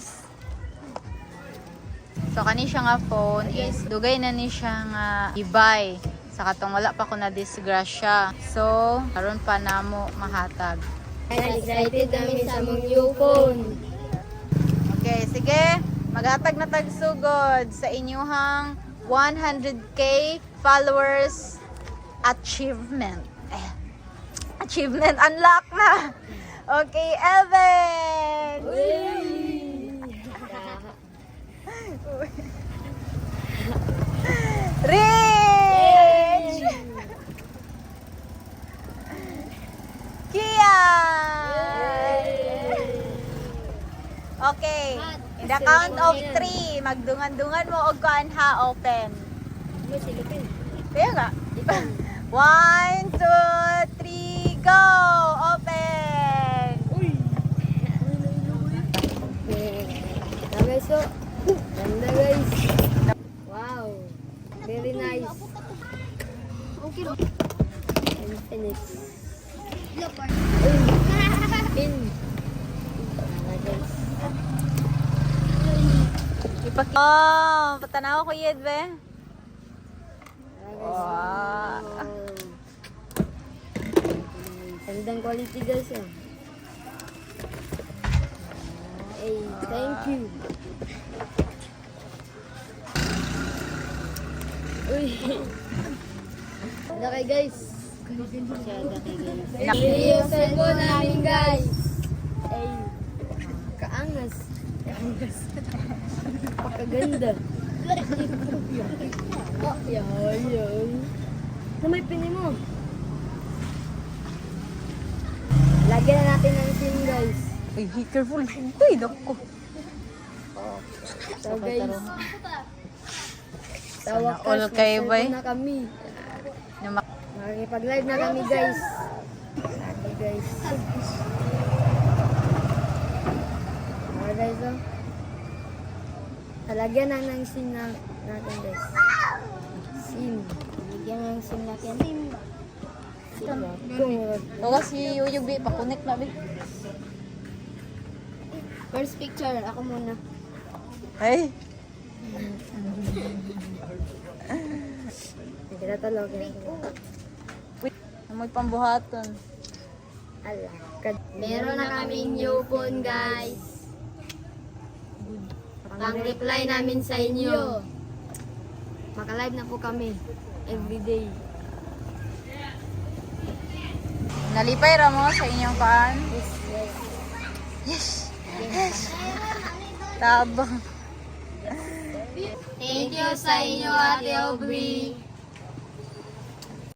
guys. So kani siya nga phone is dugay na ni siya nga i-buy. Sa katong wala pa ko na disgrasya. So karon pa namo mahatag. Excited kami sa mong new phone. Okay, sige. Maghatag na tag sugod sa inyuhang 100k followers achievement. Eh, achievement unlock na. Okay, Evan. Rich! Okay. In the count of three, magdungan-dungan mo og kuan ha open. Silipin? Kaya nga. One, two, three, go! Open! Ganda guys, so. Ganda guys. Wow. Very nice. Okay. Infinite. Uy. In. Ganda guys. Ipak Oh, patanaw ko yed be. Wow. Gandang quality guys ah. Hey, thank you. Uy. Ganda kay guys. Ganda kay guys. Yung cellphone namin guys. Ay. Kaangas. Pakaganda. Oh, yan, yan. Na may pini mo. Lagyan na natin ng SIM guys. Uy, careful. Uy, dako. So guys. Sana wakas, all kayo, cellphone na kami. Makikipag-live na kami guys. Okay guys. Okay guys oh. Talagyan na ng SIM na, natin guys. SIM. Talagyan na ng SIM natin. SIM. SIM. Kasi Uyug be, pakunik na. First picture, ako muna. Ay, Hindi na talaga. wait. Amoy pambuhaton. Ala. Meron na kaming new phone, guys. Pang-reply namin sa inyo. Maka-live na po kami. Everyday. Nalipay ra mo sa inyong paan. Yes, yes. Yes. Yes. Tabang. Thank you sa inyo, Ate Aubrey.